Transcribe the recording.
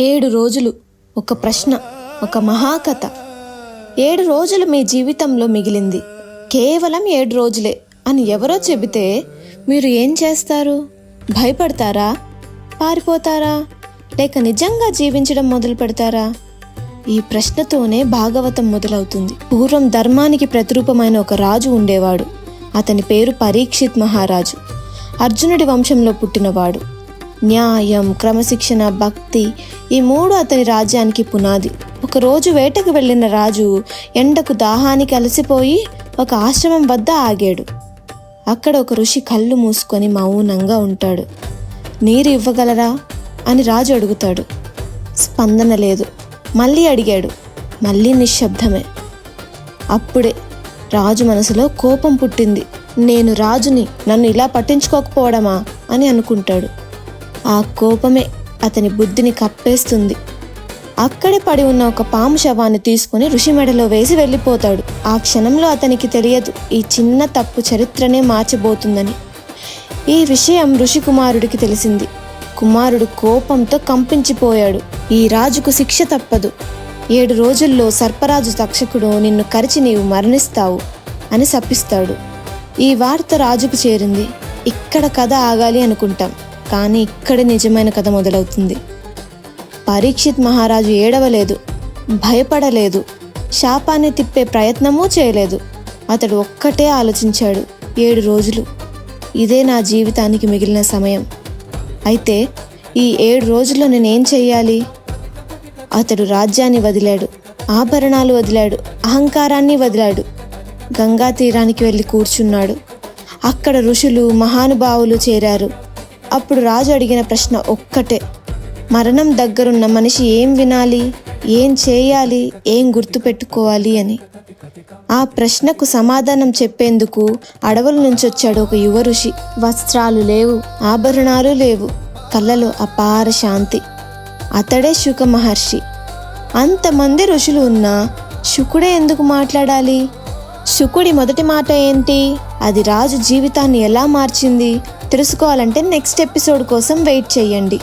ఏడు రోజులు ఒక ప్రశ్న ఒక మహాకథ. ఏడు రోజులు మీ జీవితంలో మిగిలింది. కేవలం ఏడు రోజులే అని ఎవరో చెబితే మీరు ఏం చేస్తారు? భయపడతారా? పారిపోతారా? లేక నిజంగా జీవించడం మొదలు పెడతారా? ఈ ప్రశ్నతోనే భాగవతం మొదలవుతుంది. పూర్వం ధర్మానికి ప్రతిరూపమైన ఒక రాజు ఉండేవాడు. అతని పేరు పరీక్షిత్ మహారాజు. అర్జునుడి వంశంలో పుట్టినవాడు. న్యాయం క్రమశిక్షణ భక్తి ఈ మూడు అతని రాజ్యానికి పునాది. ఒకరోజు వేటకు వెళ్ళిన రాజు ఎండకు దాహానికి అలసిపోయి ఒక ఆశ్రమం వద్ద ఆగాడు. అక్కడ ఒక ఋషి కళ్ళు మూసుకొని మౌనంగా ఉంటాడు. నీరు ఇవ్వగలరా? అని రాజు అడుగుతాడు. స్పందన లేదు. మళ్ళీ అడిగాడు. మళ్ళీ నిశ్శబ్దమే. అప్పుడే. రాజు మనసులో కోపం పుట్టింది. నేను రాజుని నన్ను ఇలా పట్టించుకోకపోవడమా? అని అనుకుంటాడు. ఆ కోపమే అతని బుద్ధిని కప్పేస్తుంది. అక్కడే పడి ఉన్న ఒక పాము శవాన్ని తీసుకుని ఋషి మెడలో వేసి వెళ్ళిపోతాడు. ఆ క్షణంలో అతనికి తెలియదు ఈ చిన్న తప్పు చరిత్రనే మార్చబోతుందని. ఈ విషయం ఋషి కుమారుడికి తెలిసింది. కుమారుడు కోపంతో కంపించిపోయాడు. ఈ రాజుకు శిక్ష తప్పదు. ఏడు రోజుల్లో సర్పరాజు తక్షకుడు నిన్ను కరిచి నీవు మరణిస్తావు అని శపిస్తాడు. ఈ వార్త రాజుకు చేరింది. ఇక్కడ కథ ఆగాలి అనుకుంటాం. కానీ ఇక్కడే నిజమైన కథ మొదలవుతుంది. పరీక్షిత్ మహారాజు ఏడవలేదు భయపడలేదు శాపాన్ని తిప్పే ప్రయత్నమూ చేయలేదు. అతడు ఒక్కటే ఆలోచించాడు ఏడు రోజులు. ఇదే నా జీవితానికి మిగిలిన సమయం. అయితే ఈ ఏడు రోజుల్లో నేనేం చెయ్యాలి? అతడు రాజ్యాన్ని వదిలాడు ఆభరణాలు వదిలాడు అహంకారాన్ని వదిలాడు. గంగా తీరానికి వెళ్ళి కూర్చున్నాడు. అక్కడ ఋషులు మహానుభావులు చేరారు. అప్పుడు రాజు అడిగిన ప్రశ్న ఒక్కటే. మరణం దగ్గరున్న మనిషి ఏం వినాలి? ఏం చేయాలి? ఏం గుర్తుపెట్టుకోవాలి అని. ఆ ప్రశ్నకు సమాధానం చెప్పేందుకు అడవుల నుంచి వచ్చాడు ఒక యువ ఋషి. వస్త్రాలు లేవు ఆభరణాలు లేవు కళ్ళలో అపార శాంతి. అతడే శుక మహర్షి. అంతమంది ఋషులు ఉన్నా శుకుడే ఎందుకు మాట్లాడాలి? శుకుడి మొదటి మాట ఏంటి? అది రాజు జీవితాన్ని ఎలా మార్చింది? తెలుసుకోవాలంటే నెక్స్ట్ ఎపిసోడ్ కోసం వెయిట్ చేయండి.